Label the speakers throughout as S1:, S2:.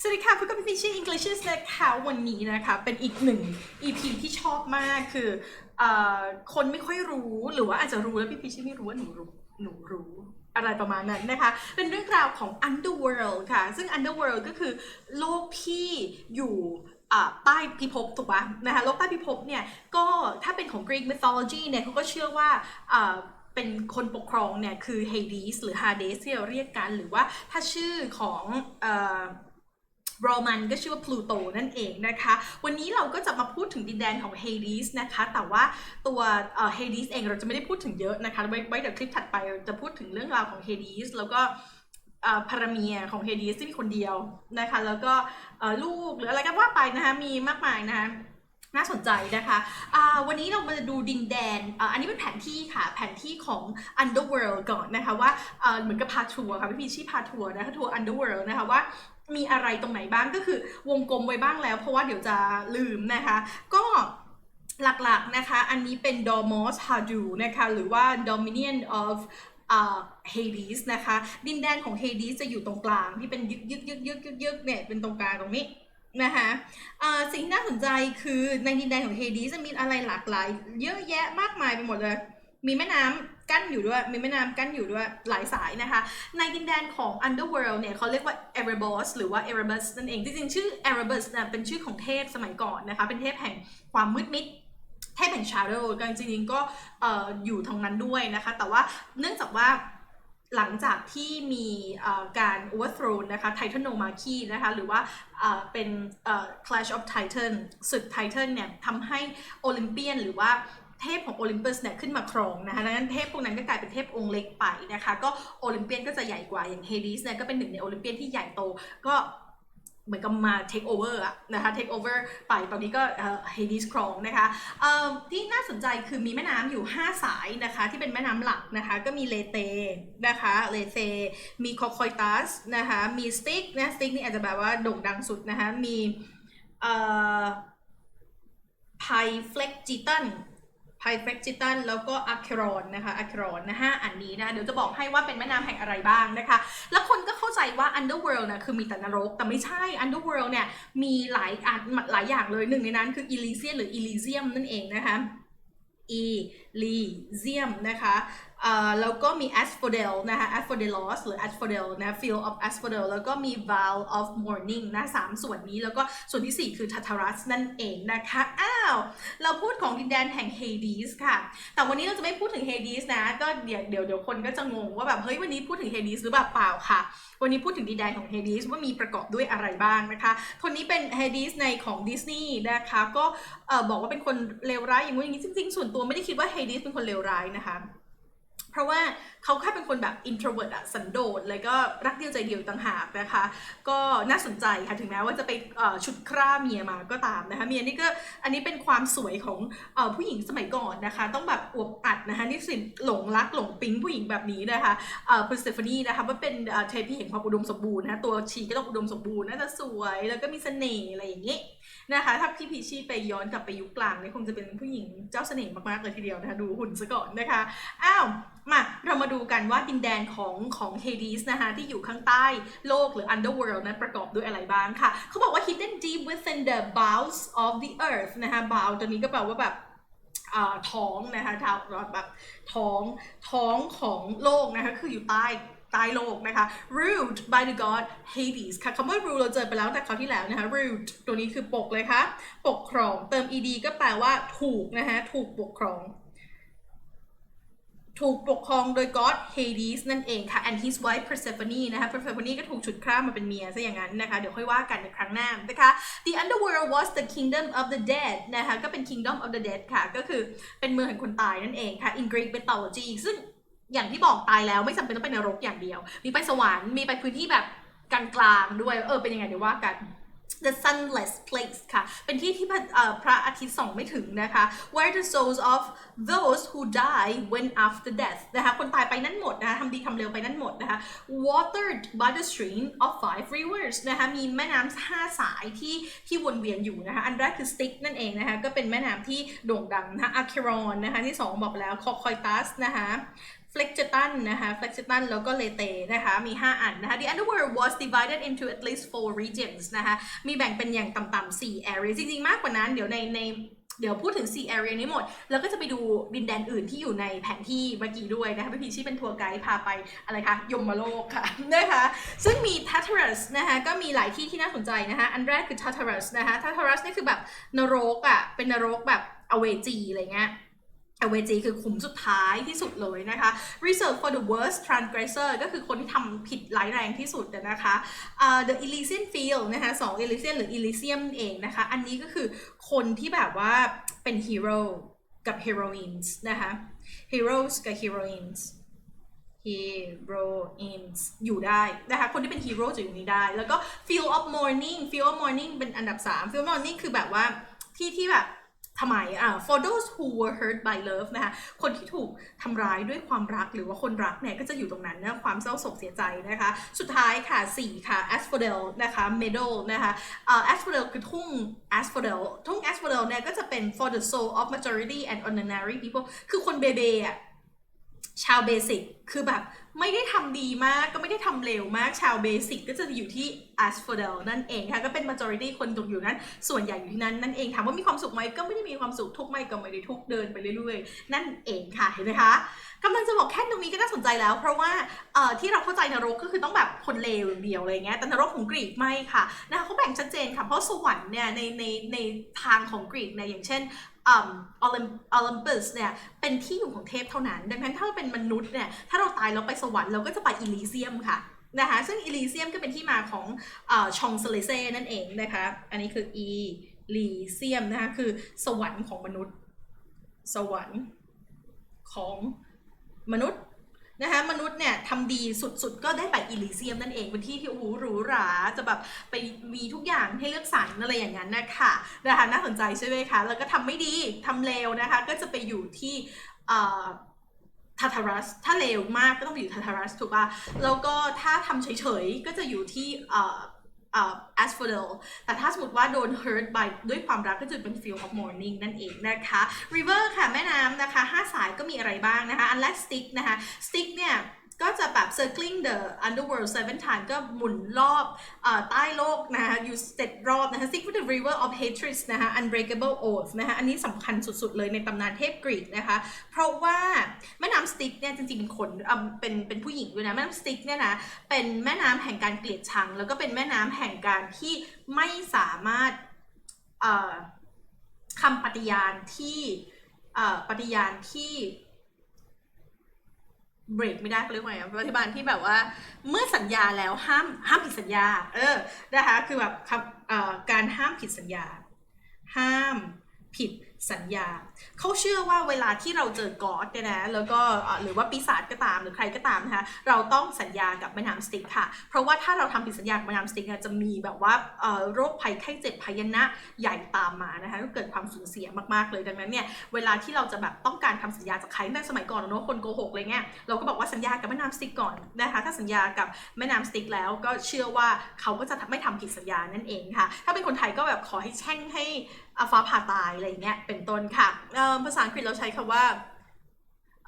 S1: สวัสดีค่ะพบกับพี่พิชชี่ English นะคะวันนี้นะคะเป็นอีกหนึ่ง EP ที่ชอบมากคืออคนไม่ค่อยรู้หรือว่าอาจจะรู้แล้วพี่พิชชี่ไม่รู้ว่าหนูรู้หนูรู้อะไรประมาณนั้นนะคะ เป็นเรื่องราวของ Underworld ค่ะ ซึ่ง Underworld ก็คือโลกที่อยู่ใต้พิภพถูกปะนะคะโลกใต้พิภพเนี่ยก็ถ้าเป็นของ Greek mythology เนี่ยเขาก็เชื่อว่าเป็นคนปกครองเนี่ยคือ Hades หรือ Hades ที่เราเรียกกัน หรือว่าถ้าชื่อของ โรมันก็ชื่อว่าพลูโตนั่นเองนะคะ วันนี้เราก็จะมาพูดถึงดินแดนของเฮดีสนะคะ แต่ว่าตัวเฮดีสเองเราจะไม่ได้พูดถึงเยอะนะคะ ไว้ไว้เดี๋ยวคลิปถัดไปเราจะพูดถึงเรื่องราวของเฮดีสแล้วก็พาราเมียของเฮดีสที่มีคนเดียวนะคะ แล้วก็ลูกหรืออะไรก็ว่าไปนะคะ มีมากมายนะคะน่าสนใจนะคะ วันนี้เรามาดูดินแดน อันนี้เป็นแผนที่ค่ะ แผนที่ของ Underworld ก่อนนะคะว่าเอ่อเหมือนกับพาทัวร์ค่ะพี่พีชี่พาทัวร์นะคะทัวร์ Underworld นะคะว่า มีอะไรตรงไหนบ้างก็คือวงกลมไว้บ้างแล้ว เพราะว่าเดี๋ยวจะลืมนะคะ ก็หลักๆนะคะ อันนี้เป็น Dormos Hadu นะคะ หรือว่า Dominion of อ่า Hades นะคะ ดินแดนของ Hades จะอยู่ตรงกลางที่เป็นยึกยึกยึกยึกยึกยึกเนี่ยเป็นตรงกลางตรงนี้นะคะสิ่งที่น่าสนใจคือในดินแดนของเฮดีจะมีอะไรหลากหลาย เยอะแยะมากมายไปหมดเลย มีแม่น้ำกั้นอยู่ด้วย มีแม่น้ำกั้นอยู่ด้วยหลายสายนะคะ ในดินแดนของ Underworld เนี่ยเขาเรียกว่า Erebos หรือว่า Erebus นั่นเอง จริงๆ ชื่อ Erebus นะเป็นชื่อของเทพสมัยก่อนนะคะ เป็นเทพแห่งความมืดมิดเทพแห่ง Shadow กันจริงๆ ก็ออยู่ทางนั้นด้วยนะคะ แต่ว่าเนื่องจากว่าหลังจากที่มีการ overthrow นะคะ Titanomachy นะคะ หรือว่าเป็น Clash of Titan ศึก Titan เนี่ยทำให้โอลิมเปียนหรือว่า เทพของโอลิมปัสเนี่ยขึ้นมาครองนะคะดังนั้นเทพพวกนั้นก็กลายเป็นเทพองค์เล็กไปนะคะ ก็โอลิมเปียนก็จะใหญ่กว่าอย่างเฮดิสเนี่ยก็เป็นหนึ่งในโอลิมเปียนที่ใหญ่โตก็เหมือนกับมา take over อะนะคะ take over ไปตอนนี้ก็เฮดิสครองนะคะที่น่าสนใจคือมีแม่น้ำอยู่ 5 สายนะคะที่เป็นแม่น้ำหลักนะคะก็มีเลเตนะคะเลเตมีคอคอยตัสนะคะมีสติกนะสติกนี่อาจจะแบบว่าโด่งดังสุดนะคะมีไพเฟล็กจิตัน ไทเฟกจิตันแล้วก็อะครอนนะคะอะครอนนะฮะอันนี้นะเดี๋ยวจะบอกให้ว่าเป็นแม่น้ำแห่งอะไรบ้างนะคะ แล้วคนก็เข้าใจว่า Underworld นะคือมีแต่นรก แต่ไม่ใช่ Underworld เนี่ยมีหลายอันหลายอย่างเลยหนึ่งในนั้นคือ Elysium หรือ Elysium นั่นเองนะคะ e Elysium นะคะแล้วก็มี Asphodel นะคะ Asphodelos หรือ Asphodel นะ Field of Asphodel แล้วก็มี Val of Morning นะสามส่วนนี้แล้วก็ส่วนที่ 4 คือ Tartarus นั่นเองนะคะ อ้าว เราพูดของดินแดนแห่ง Hades ค่ะ แต่วันนี้เราจะไม่พูดถึง Hades นะ ก็เดี๋ยวเดี๋ยวเดี๋ยวคนก็จะงงว่าแบบ เฮ้ย วันนี้พูดถึง Hades หรือเปล่าเปล่าค่ะ วันนี้พูดถึงดินแดนของ Hades ว่ามีประกอบด้วยอะไรบ้างนะคะ คนนี้เป็น Hades ในของดิสนีย์นะคะ ก็บอกว่าเป็นคนเลวร้ายอย่างงู้นอย่างนี้จริงๆ ส่วนตัวไม่ได้คิดว่า Hades ดิสเป็นคนเลวร้ายนะคะ เพราะว่าเขาแค่เป็นคนแบบ introvert อะสันโดษแล้วก็รักเดียวใจเดียวต่างหากนะคะ ก็น่าสนใจค่ะถึงแม้ว่าจะไปชุดคร่าเมียมาก็ตามนะคะเมียนี่ก็อันนี้เป็นความสวยของอผู้หญิงสมัยก่อนนะคะ ต้องแบบอวบอัดนะคะนี่สิหลงรักหลงปิ๊งผู้หญิงแบบนี้นะคะเอ่อคุณสเตฟานีนะคะว่าเป็นเอ่อเทพีแห่งความอุดมสมบูรณ์นะะตัวชีก็ต้องอุดมสมบูรณ์น่าจะสวยแล้วก็มีเสน่ห์อะไรอย่างนี้ นะคะ ถ้าพี่พีชีไปย้อนกลับไปยุคกลางเนี่ยคงจะเป็นผู้หญิงเจ้าเสน่ห์มากๆเลยทีเดียวนะคะดูหุ่นซะก่อนนะคะ อ้าวมาเรามาดูกันว่าดินแดนของของเฮดีสนะคะที่อยู่ข้างใต้โลกหรือ underworld นั้นประกอบด้วยอะไรบ้างค่ะ เขาบอกว่า hidden deep within the bowels of the earth นะคะ bow ตัวนี้ก็แปลว่าแบบอ่าท้องนะคะท้าวแบบท้องท้องของโลกนะคะคืออยู่ใต้ ใต้โลกนะคะ ruled by the god Hades ค่ะคำว่า rule เราเจอไปแล้วแต่คราวที่แล้วนะคะ ruled ตัวนี้คือปกเลยค่ะปกครองเติม ed ก็แปลว่าถูกนะคะถูกปกครอง ถูกปกครองโดย god Hades นั่นเองค่ะ and his wife Persephone นะคะ Persephone ก็ถูกฉุดคร่ามาเป็นเมียซะอย่างนั้นนะคะ เดี๋ยวค่อยว่ากันในครั้งหน้านะคะ the underworld was the kingdom of the dead นะคะก็เป็น kingdom of the dead ค่ะ ก็คือเป็นเมืองแห่งคนตายนั่นเองค่ะ in Greek mythology ซึ่ง อย่างที่บอกตายแล้วไม่จำเป็นต้องไปนรกอย่างเดียว มีไปสวรรค์มีไปพื้นที่แบบกลางๆด้วยเออเป็นยังไงเดี๋ยวว่ากัน the sunless place ค่ะ เป็นที่ที่พระเอ่อพระอาทิตย์ส่องไม่ถึงนะคะ where the souls of those who die went after death นะคะ คนตายไปนั่นหมดนะคะทำดีทำเร็วไปนั่นหมดนะคะ watered by the stream of five rivers นะคะ มีแม่น้ำห้าสายที่ที่วนเวียนอยู่นะคะ อันแรกคือ Styx นั่นเองนะคะ ก็เป็นแม่น้ำที่โด่งดังนะคะ Acheron นะคะ ที่สองบอกแล้ว Cocytus นะคะ f l e x i t a n นะคะ f l e x i t a n แล้วก็เลเตนะคะ มี 5 อันนะคะ The underworld was divided into at least four regions นะคะ มีแบ่งเป็นอย่างต่ำๆ4 area จริงๆ มากกว่านั้น เดี๋ยวในในเดี๋ยวพูดถึง 4 area นี้หมด แล้วก็จะไปดูดินแดนอื่นที่อยู่ในแผนที่เมื่อกี้ด้วยนะคะพี่พีชี่เป็นทัวร์ไกด์พาไปอะไรคะ ยมโลกค่ะนะคะ ซึ่งมี Tartarus นะคะ ก็มีหลายที่ที่น่าสนใจนะคะ อันแรกคือ Tartarus นะคะ Tartarus นี่คือแบบนรกอะ่ะ เป็นนรกแบบอเวจีอะไรเงี้ย อเวจีคือขุมสุดท้ายที่สุดเลยนะคะ Reserve for the worst transgressor ก็คือคนที่ทำผิดร้ายแรงที่สุดนะคะ uh, the Elysian field นะคะสอง Elysian หรือ Elysium เองนะคะ อันนี้ก็คือคนที่แบบว่าเป็นฮีโร่กับ heroines นะคะ heroes กับ heroines heroines อยู่ได้นะคะ คนที่เป็นฮีโร่จะอยู่นี้ได้ แล้วก็ field of mourning field of mourning เป็นอันดับ 3 field of mourning คือแบบว่าที่ที่แบบ ทำไมอ่า for those who were hurt by love นะคะคนที่ถูกทำร้ายด้วยความรักหรือว่าคนรักเนี่ยก็จะอยู่ตรงนั้นนะความเศร้าโศกเสียใจนะคะ สุดท้ายค่ะ 4 ค่ะ asphodel นะคะ meadow นะคะอ่า asphodel คือทุ่ง asphodel ทุ่ง asphodel เนี่ยก็จะเป็น for the soul of majority and ordinary people คือคนเบเบอะ ชาวเบสิกคือแบบไม่ได้ทำดีมากก็ไม่ได้ทำเร็วมากชาวเบสิกก็จะอยู่ที่ asphodel นั่นเองค่ะก็เป็น majority คนตกอยู่นั้น ส่วนใหญ่อยู่ที่นั้นนั่นเองถามว่ามีความสุขไหมก็ไม่ได้มีความสุขทุกไหมก็ไม่ได้ทุกเดินไปเรื่อยๆ นั่นเองค่ะเห็นไหมคะกำลังจะบอกแค่ตรงนี้ก็น่าสนใจแล้ว เพราะว่าเอ่อที่เราเข้าใจนรกก็คือต้องแบบคนเลวอย่างเดียวอะไรเงี้ยแต่นรกของกรีกไม่ค่ะนะคะเขาแบ่งชัดเจนค่ะเพราะสวรรค์เนี่ยในในในทางของกรีกเนี่ยอย่างเช่น ออลิมอลิมปัสเนี่ยเป็นที่อยู่ของเทพเท่านั้น ดังนั้นถ้าเราเป็นมนุษย์เนี่ยถ้าเราตายแล้วไปสวรรค์เราก็จะไปอิลิเซียมค่ะนะคะซึ่งอิลิเซียมก็เป็นที่มาของชองเซเลเซนั่นเองนะคะอันนี้คืออีลิเซียมนะคะคือสวรรค์ของมนุษย์ สวรรค์ของมนุษย์ นะคะมนุษย์เนี่ยทำดีสุดๆ ก็ได้ไปอิลิเซียมนั่นเองเป็นที่ที่โอ้โหหรูหราจะแบบไปมีทุกอย่างให้เลือกสรรอะไรอย่างนั้นนะคะนะคะน่าสนใจใช่ไหมคะแล้วก็ทำไม่ดีทำเลวนะคะ ก็จะไปอยู่ที่ทาทารัส ถ้าเลวมากก็ต้องไปอยู่ทาทารัสถูกป่ะแล้วก็ถ้าทำเฉยๆ ก็จะอยู่ที่ แอสโฟเอ่อ asphodel แต่ถ้าสมมติว่าโดน hurt by ด้วยความรักก็จะเป็น feel of mourning นั่นเองนะคะ river ค่ะแม่น้ำนะคะห้าสายก็มีอะไรบ้างนะคะ อันแรก stick นะคะ stick เนี่ย ก็จะแบบ circling the underworld seven times ก็หมุนรอบอใต้โลกนะคะอยู่เจ็ดรอบนะคะ stick with the river of hatred นะคะ unbreakable oath นะคะอันนี้สำคัญสุดๆเลยในตำนานเทพกรีกนะคะ เพราะว่าแม่น้ำสติกเนี่ยจริงๆเป็นคนเป็นเป็นผู้หญิงด้วยนะ แม่น้ำสติกเนี่ยนะเป็นแม่น้ำแห่งการเกลียดชัง แล้วก็เป็นแม่น้ำแห่งการที่ไม่สามารถคำปฏิญาณที่ปฏิญาณที่ เบรกไม่ได้เขาเรียกว่าไงอะปฏิบัติที่แบบว่าเมื่อสัญญาแล้วห้ามห้ามผิดสัญญา เออนะคะคือแบบคำเอ่อการห้ามผิดสัญญา ห้ามผิด สัญญา เขาเชื่อว่าเวลาที่เราเจอกอดเนี่ยนะแล้วก็หรือว่าปีศาจก็ตามหรือใครก็ตามนะคะเราต้องสัญญากับแม่น้ำสติกค่ะ เพราะว่าถ้าเราทำผิดสัญญากับแม่น้ำสติกจะมีแบบว่าโรคภัยไข้เจ็บพยนะใหญ่ตามมานะคะก็เกิดความสูญเสียมากๆเลยดังนั้นเนี่ยเวลาที่เราจะแบบต้องการทำสัญญาจากใครในสมัยก่อนเนอะคนโกหกอะไรเงี้ยเราก็บอกว่าสัญญากับแม่น้ำสติกก่อนนะคะถ้าสัญญากับแม่น้ำสติกแล้วก็เชื่อว่าเขาก็จะไม่ทำผิดสัญญานั่นเองค่ะ ถ้าเป็นคนไทยก็แบบขอให้แช่งให้ อาฟ้าผ่าตายอะไรอย่างเงี้ยเป็นต้นค่ะภาษาอังกฤษเราใช้คำว่า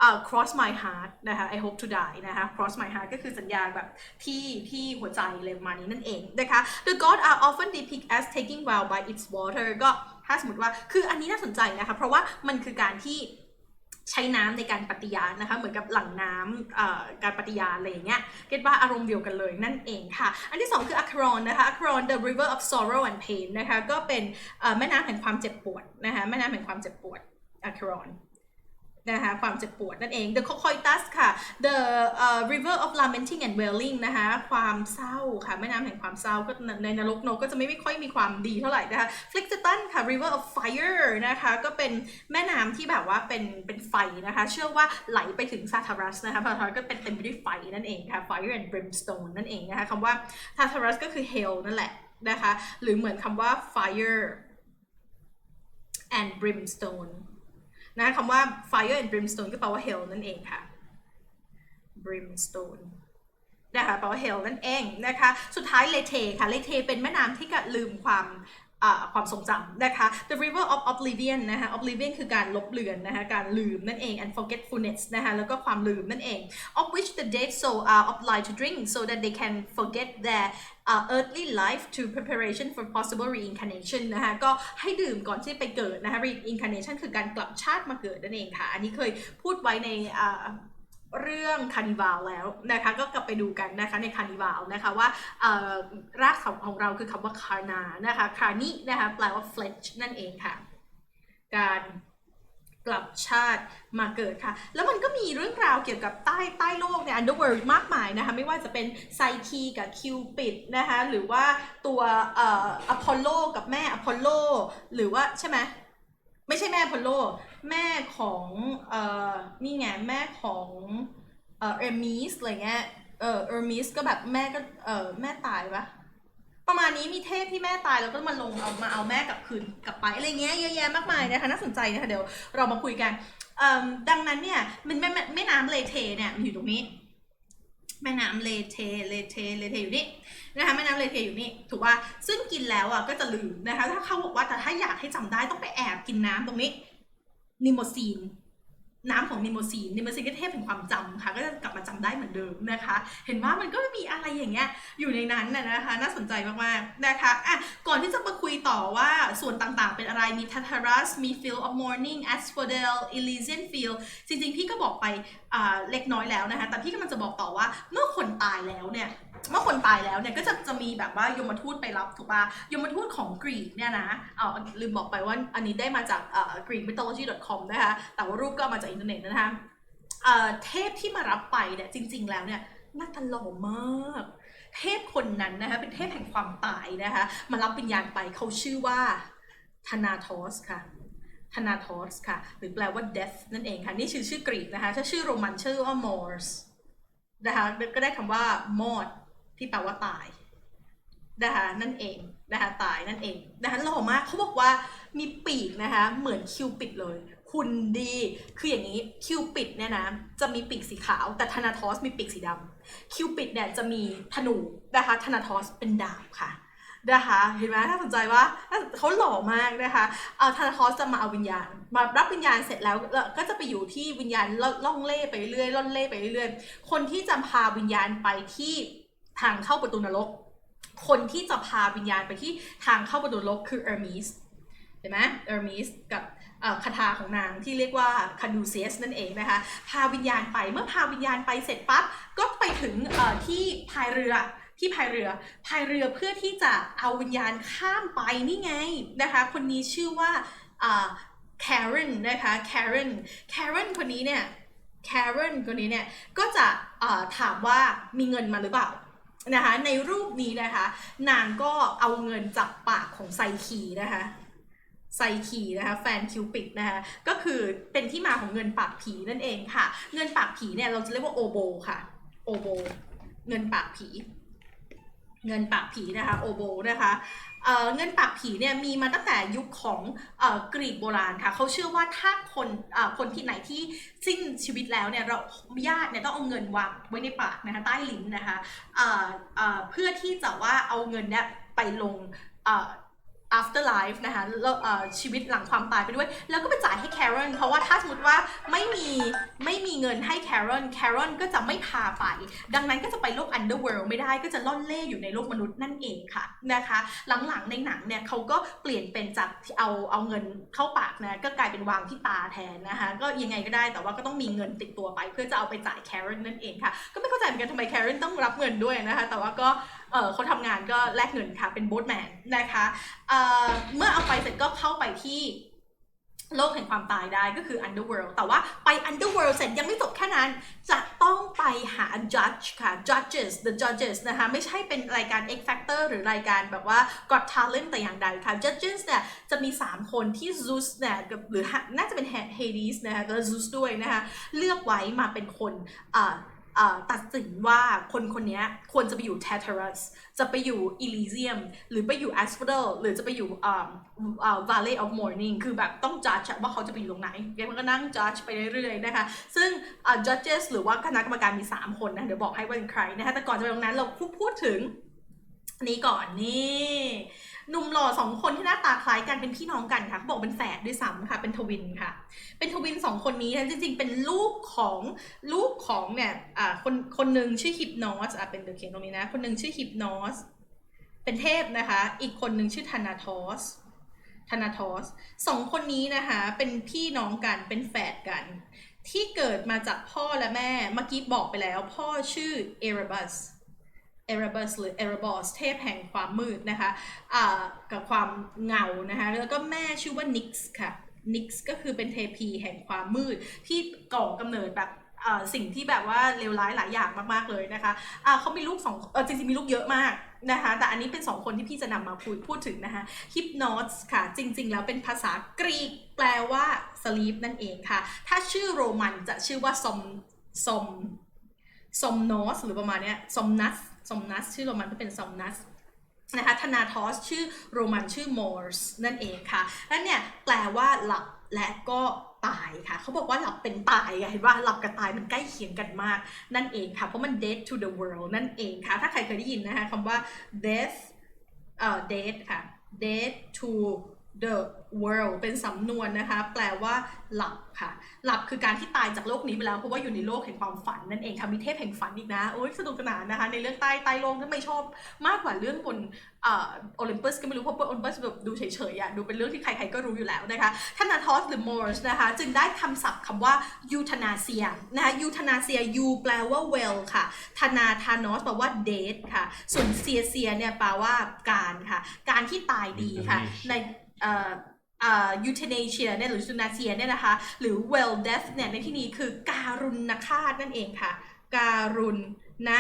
S1: uh, cross my heart นะคะ I hope to die นะคะ cross my heart ก็คือสัญญาแบบที่ที่หัวใจอะไรประมาณนี้นั่นเองนะคะ the god are often depicted as taking well by its water ก็ถ้าสมมติว่าคืออันนี้น่าสนใจนะคะ เพราะว่ามันคือการที่ ใช้น้ำในการปฏิญาณนะคะ เหมือนกับหลังน้ำการปฏิญาณอะไรอย่างเงี้ยเก็ตว่าอารมณ์เดียวกันเลยนั่นเองค่ะ อันที่สองคืออัครอนนะคะอัครอน the river of sorrow and pain นะคะก็เป็นแม่น้ำแห่งความเจ็บปวดนะคะแม่น้ำแห่งความเจ็บปวดอัครอน นะคะความเจ็บปวดนั่นเอง The Cocytus ค่ะ The uh, river of lamenting and wailing นะคะความเศร้าค่ะแม่น้ำแห่งความเศร้าก็ในนรกโนก็จะไม่ไม่ค่อยมีความดีเท่าไหร่นะคะ Flicton ค่ะ river of fire นะคะก็เป็นแม่น้ำที่แบบว่าเป็นเป็นไฟนะคะ เชื่อว่าไหลไปถึงซาทารัสนะคะซาทารัสก็เป็นเต็มไปด้วยไฟนั่นเองค่ะ fire and brimstone นั่นเองนะคะคำว่าซาทารัสก็คือ hell นั่นแหละนะคะหรือเหมือนคำว่า fire and brimstone นะคำว่า fire and brimstone ก็แปลว่า hell นั่นเองค่ะ brimstone นะคะแปลว่า hell นั่นเองนะคะ สุดท้ายเลเทค่ะเลเทเป็นแม่น้ำที่กะลืมความความทรงจำนะคะ The River of Oblivion นะคะ Oblivion คือการลบเลือนนะคะ การลืมนั่นเอง and forgetfulness นะคะ แล้วก็ความลืมนั่นเอง of which the dead soul are obliged to drink so that they can forget their uh, earthly life to preparation for possible reincarnation นะคะก็ให้ดื่มก่อนที่ไปเกิดนะคะ reincarnation คือการกลับชาติมาเกิดนั่นเองค่ะ อันนี้เคยพูดไว้ในเรื่องคานิวาลแล้วนะคะก็กลับไปดูกันนะคะในคานิวาลนะคะว่ารากศัพท์ของเราคือคำว่าคานานะคะคานินะคะแปลว่า flesh นั่นเองค่ะ การ กลับชาติมาเกิดค่ะ แล้วมันก็มีเรื่องราวเกี่ยวกับใต้ใต้โลกใน underworld มากมายนะคะ ไม่ว่าจะเป็นไซคีกับคิวปิดนะคะ หรือว่าตัวเอ่ออพอลโลกับแม่อพอลโล หรือว่าใช่ไหมไม่ใช่แม่อพอลโล แม่ของเอ่อนี่ไงแม่ของเอ่อเอร์มิสอะไรเงี้ยเออเอร์มิสก็แบบแม่ก็เออแม่ตายปะ ประมาณนี้มีเทพที่แม่ตายแล้วก็มาลงเอามาเอาแม่กลับคืนกลับไปอะไรเงี้ยเยอะแยะมากมายนะคะน่าสนใจนะคะเดี๋ยวเรามาคุยกันดังนั้นเนี่ยมันแม่แม่น้ำเลเทเนี่ยมันอยู่ตรงนี้ แม่น้ำเลเทเลเทเลเทอยู่นี่นะคะแม่น้ำเลเทอยู่นี่ถูกป่ะซึ่งกินแล้วอะก็จะลืมนะคะถ้าเขาบอกว่าแต่ถ้าอยากให้จำได้ต้องไปแอบกินน้ำตรงนี้นิโมซีน น้ำของนิโมซีนนิโมซีนก็เทพแห่งความจำค่ะ ก็จะกลับมาจำได้เหมือนเดิมนะคะ เห็นว่ามันก็มีอะไรอย่างเงี้ยอยู่ในนั้นน่ะนะคะ น่าสนใจมากๆนะคะอะก่อนที่จะมาคุยต่อว่าส่วนต่างๆ เป็นอะไรมี Tartarus มี Field of Morning Asphodel Elysian Field จริงๆ พี่ก็บอกไปเล็กน้อยแล้วนะคะ แต่พี่กำลังจะบอกต่อว่าเมื่อคนตายแล้วเนี่ย เมื่อคนตายแล้วเนี่ยก็จะจะมีแบบว่ายมทูตไปรับถูกป่ะยมทูตของกรีกเนี่ยนะเอาลืมบอกไปว่าอันนี้ได้มาจากเอ่อ greekmythology.com นะคะแต่ว่ารูปก็มาจากอินเทอร์เน็ตนะคะเอ่อเทพที่มารับไปเนี่ยจริง ๆ แล้วเนี่ยหน่าตาหล่อมาก เทพคนนั้นนะคะเป็นเทพแห่งความตายนะคะมารับวิญญาณไปเขาชื่อว่าธนาทอสค่ะธนาทอสค่ะ หรือแปลว่า death นั่นเองค่ะ นี่ชื่อชื่อกรีกนะคะ ถ้าชื่อโรมันชื่อว่า Mors นะคะก็ได้คำว่า mort ที่แปลว่าตายนะคะนั่นเองนะคะตายนั่นเอง นะคะหล่อมากเขาบอกว่ามีปีกนะคะ เหมือนคิวปิดเลย คุณดีคืออย่างนี้คิวปิดเนี่ยนะจะมีปีกสีขาว แต่ธนาทอสมีปีกสีดำคิวปิดเนี่ยจะมีธนูนะคะธนาทอสเป็นดาบค่ะนะคะเห็นไหมน่าสนใจว่าเขาหล่อมากนะคะเอ่อธนาทอสจะมาเอาวิญญาณ มารับวิญญาณเสร็จแล้วก็จะไปอยู่ที่วิญญาณล่ล่องเล่ไปเรื่อยล่อนเล่ไปเรื่อยคนที่จะพาวิญญาณไปที่ ทางเข้าประตูนรก คนที่จะพาวิญญาณไปที่ทางเข้าประตูนรกคือเออร์มิสเห็นไหมเออร์มิสกับคาถาของนางที่เรียกว่าคาดูเซียสนั่นเองนะคะ พาวิญญาณไปเมื่อพาวิญญาณไปเสร็จปั๊บก็ไปถึงที่พายเรือที่พายเรือพายเรือเพื่อที่จะเอาวิญญาณข้ามไปนี่ไงนะคะ คนนี้ชื่อว่าอ่า Karen นะคะ Karen Karen คนนี้เนี่ย Karen คนนี้เนี่ยก็จะถามว่ามีเงินมาหรือเปล่า นะคะในรูปนี้นะคะ นางก็เอาเงินจากปากของไซคีนะคะไซคีนะคะแฟนคิวปิดนะคะก็คือเป็นที่มาของเงินปากผีนั่นเองค่ะ เงินปากผีเนี่ยเราจะเรียกว่าโอโบค่ะโอโบเงินปากผี เงินปากผีนะคะโอโบนะคะเเงินปากผีเนี่ยมีมาตั้งแต่ยุคของอกรีกโบราณค่ะเขาเชื่อว่าถ้าคนคนที่ไหนที่สิ้นชีวิตแล้วเนี่ยเราญาติเนี่ยต้องเอาเงินวางไว้ในปากนะคะใต้ลิ้นนะคะเเเพื่อที่จะว่าเอาเงินเนี่ยไปลง afterlife นะคะชีวิตหลังความตายไปด้วย แล้วก็ไปจ่ายให้ Karen เพราะว่าถ้าสมมติว่าไม่มีไม่มีเงินให้ Karen Karen ก็จะไม่พาไป ดังนั้นก็จะไปโลก underworld ไม่ได้ก็จะล่อนเล่อยู่ในโลกมนุษย์นั่นเองค่ะนะคะหลังๆในหนังเนี่ยเขาก็เปลี่ยนเป็นจากเอาเอาเงินเข้าปากนะก็กลายเป็นวางที่ตาแทนนะคะก็ยังไงก็ได้แต่ว่าก็ต้องมีเงินติดตัวไป เพื่อจะเอาไปจ่าย Karen นั่นเองค่ะก็ไม่เข้าใจเหมือนกันทำไม Karen ต้องรับเงินด้วยนะคะแต่ว่าก็เขาทำงานก็แลกเงินค่ะเป็น boatman นะคะเเมื่อเอาไปเสร็จก็เข้าไปที่โลกแห่งความตายได้ก็คือ underworld แต่ว่าไป underworld เสร็จยังไม่จบแค่นั้น จะต้องไปหา judge ค่ะ judges the judges นะคะ ไม่ใช่เป็นรายการ X Factor หรือรายการแบบว่า Got Talent แต่อย่างใดค่ะ judges เนี่ยจะมี 3 คนที่ Zeus เนี่ยหรือน่าจะเป็น Hades นะคะแล้ว Zeus ด้วยนะคะ เลือกไว้มาเป็นคนอ่า ตัดสินว่าคนคนนี้ควรจะไปอยู่ Tartarus จะไปอยู่ Elysium หรือไปอยู่ Asphodel หรือจะไปอยู่อ่าอ่า Valley of Morning คือแบบต้อง judge อะว่าเขาจะไปอยู่ตรงไหนแกมันก็นั่ง judge ไปเรื่อยๆนะคะ ซึ่งอ่า judges หรือว่าคณะกรรมการมี 3 คนนะเดี๋ยวบอกให้ว่าเป็นใครนะคะแต่ก่อนจะไปตรงนั้นเราพูดพูดถึงนี้ก่อนนี่ หนุ่มหล่อสองคนที่หน้าตาคล้ายกันเป็นพี่น้องกันค่ะเขาบอกเป็นแฝดด้วยซ้ำค่ะเป็นทวินค่ะ เป็นทวินสองคนนี้นะจริงๆ เป็นลูกของลูกของเนี่ยอ่าคนคนหนึ่งชื่อฮิปนอสอะเป็นเดอะเขียนตรงนี้นะ คนหนึ่งชื่อฮิปนอสเป็นเทพนะคะ อีกคนหนึ่งชื่อธนาทอสธนาทอสสองคนนี้นะคะเป็นพี่น้องกันเป็นแฝดกัน ที่เกิดมาจากพ่อและแม่เมื่อกี้บอกไปแล้ว พ่อชื่อเอราบัส เอราบัสหรือเอราบอสเทพแห่งความมืดนะคะอ่ากับความเงานะคะแล้วก็แม่ชื่อว่านิกส์ค่ะนิกส์ก็คือเป็นเทพีแห่งความมืดที่ก่อกำเนิดแบบสิ่งที่แบบว่าเลวร้ายหลายอย่างมากๆเลยนะคะอ่าเขามีลูกสองอจริงๆมีลูกเยอะมากนะคะ แต่อันนี้เป็นสองคนที่พี่จะนำมาพูดพูดถึงนะคะฮิปนอสค่ะ จริงๆ แล้วเป็นภาษากรีกแปลว่า sleep นั่นเองค่ะ ถ้าชื่อโรมันจะชื่อว่าซอมซอม ซอมนอสหรือประมาณนี้ซอมนัสซอมนัสชื่อโรมันก็เป็นซอมนัสนะคะธนาทอสชื่อโรมันชื่อมอร์สนั่นเองค่ะแล้วเนี่ยแปลว่าหลับและก็ตายค่ะเขาบอกว่าหลับเป็นตายไงเห็นว่าหลับกับตายมันใกล้เคียงกันมาก นั่นเองค่ะเพราะมัน dead to the world นั่นเองค่ะ ถ้าใครเคยได้ยินนะคะคำว่า death เอ่อ dead ค่ะ dead to the world เป็นสำนวนนะคะ แปลว่าหลับค่ะ หลับคือการที่ตายจากโลกนี้ไปแล้วเพราะว่าอยู่ในโลกแห่งความฝันนั่นเองค่ะมีเทพแห่งฝันอีกนะโอ้ยสนุกสนานนะคะ ในเรื่องใต้ใต้โลกที่ไม่ชอบมากกว่าเรื่องบนเอ่อโอลิมปัสก็ไม่รู้เพราะบนโอลิมปัสแบบดูเฉยๆอะดูเป็นเรื่องที่ใครๆก็รู้อยู่แล้วนะคะท่านนาทอสหรือมอร์สนะคะจึงได้คำศัพท์คำว่ายูทนาเซียนะคะยูทนาเซียยูแปลว่า well ค่ะธนาทานอสแปลว่า dead ค่ะ ส่วนเซียเซียเนี่ยแปลว่าการค่ะ การที่ตายดีค่ะใน เอ่ออ่า euthanasia เนี่ยหรือ euthanasia เนี่ยนะคะ หรือ well death เนี่ยในที่นี้คือการุณฆาตนั่นเองค่ะ การุณณ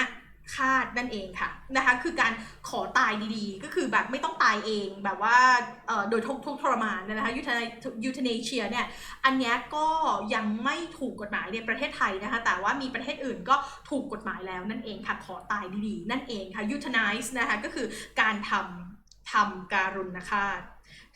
S1: ฆาตนั่นเองค่ะนะคะคือการขอตายดีๆ ก็คือแบบไม่ต้องตายเองแบบว่าเอ่อโดยทุกทุกทรมานนะคะ euthana- euthanasia เนี่ยอันเนี้ยก็ยังไม่ถูกกฎหมายในประเทศไทยนะคะแต่ว่ามีประเทศอื่นก็ถูกกฎหมายแล้วนั่นเองค่ะขอตายดีๆ นั่นเองค่ะ euthanize นะคะก็คือการทำ ทำการุณฆาต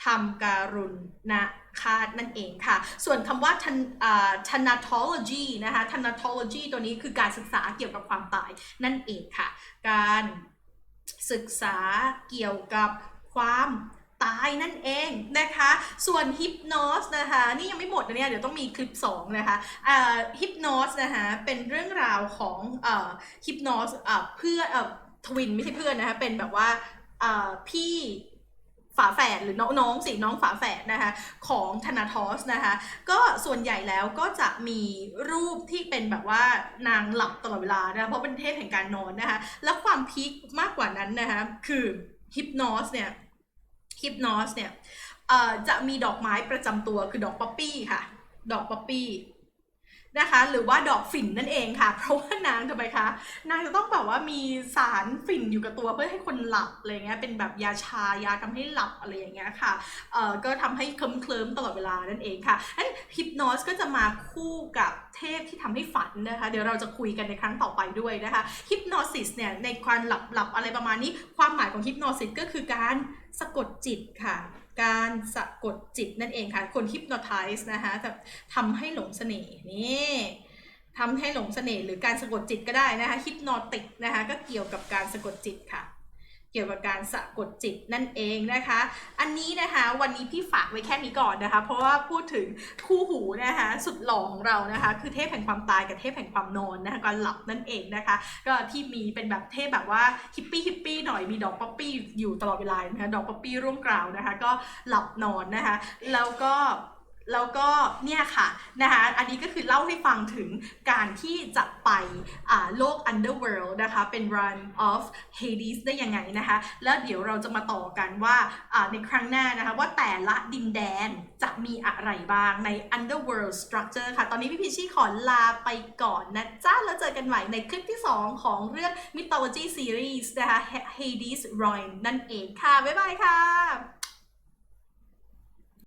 S1: ทำการุณนะคาดนั่นเองค่ะ ส่วนคำว่า tan- อ่า thanatology นะคะ thanatology ตัวนี้คือการศึกษาเกี่ยวกับความตายนั่นเองค่ะ การศึกษาเกี่ยวกับความตายนั่นเองนะคะ ส่วน hypnose นะคะ นี่ยังไม่หมดนะเนี่ย เดี๋ยวต้องมีคลิป 2 นะคะอ่า hypnose นะคะ เป็นเรื่องราวของเอ่อ hypnose อ่าเพื่อนทวินไม่ใช่เพื่อนนะคะ เป็นแบบว่า พี่ฝาแฝดหรือน้องน้องสิน้องฝาแฝดนะคะของธนาทอสนะคะก็ส่วนใหญ่แล้วก็จะมีรูปที่เป็นแบบว่านางหลับตลอดเวลานะคะเพราะเป็นเทพแห่งการนอนนะคะแล้วความพีคมากกว่านั้นนะคะคือฮิปนอสเนี่ยฮิปนอสเนี่ยจะมีดอกไม้ประจำตัวคือดอกป๊อปปี้ค่ะ ดอกป๊อปปี้ นะคะ หรือว่าดอกฝิ่นนั่นเองค่ะ เพราะว่านางทำไมคะนางจะต้องแบบว่ามีสารฝิ่นอยู่กับตัวเพื่อให้คนหลับอะไรเงี้ยเป็นแบบยาชายาทำให้หลับอะไรอย่างเงี้ยค่ะเอ่อก็ทำให้เคลิ้มเคลิ้มตลอดเวลานั่นเองค่ะอันฮิปนอสก็จะมาคู่กับเทพที่ทำให้ฝันนะคะ เดี๋ยวเราจะคุยกันในครั้งต่อไปด้วยนะคะฮิปนอซิสเนี่ยในความหลับหลับอะไรประมาณนี้ ความหมายของฮิปนอซิสก็คือการสะกดจิตค่ะ การสะกดจิตนั่นเองค่ะ คนฮิปโนไทส์นะคะจะทำให้หลงเสน่ห์นี่ทำให้หลงเสน่ห์หรือการสะกดจิตก็ได้นะคะฮิปโนติกนะคะก็เกี่ยวกับการสะกดจิตค่ะ เกี่ยวกับการสะกดจิตนั่นเองนะคะ อันนี้นะคะวันนี้พี่ฝากไว้แค่นี้ก่อนนะคะ เพราะว่าพูดถึงคู่หูนะคะสุดหล่อของเรานะคะ คือเทพแห่งความตายกับเทพแห่งความนอนนะคะการหลับนั่นเองนะคะ ก็ที่มีเป็นแบบเทพแบบว่าฮิปปี้ฮิปปี้หน่อยมีดอกป๊อปปี้อยู่ตลอดเวลานะคะดอกป๊อปปี้ร่วงกล่าวนะคะ ก็หลับนอนนะคะ แล้วก็ แล้วก็เนี่ยค่ะนะคะอันนี้ก็คือเล่าให้ฟังถึงการที่จะไปอ่าโลก underworld นะคะเป็น run of Hades ได้ยังไงนะคะ แล้วเดี๋ยวเราจะมาต่อกันว่าในครั้งหน้านะคะว่าแต่ละดินแดนจะมีอะไรบ้างใน underworld structure ค่ะ ตอนนี้พี่พิชชี่ขอลาไปก่อนนะจ๊ะแล้วเจอกันใหม่ในคลิปที่ 2 ของเรื่อง mythology series นะคะ Hades Rhyme นั่นเองค่ะ บ๊ายบายค่ะ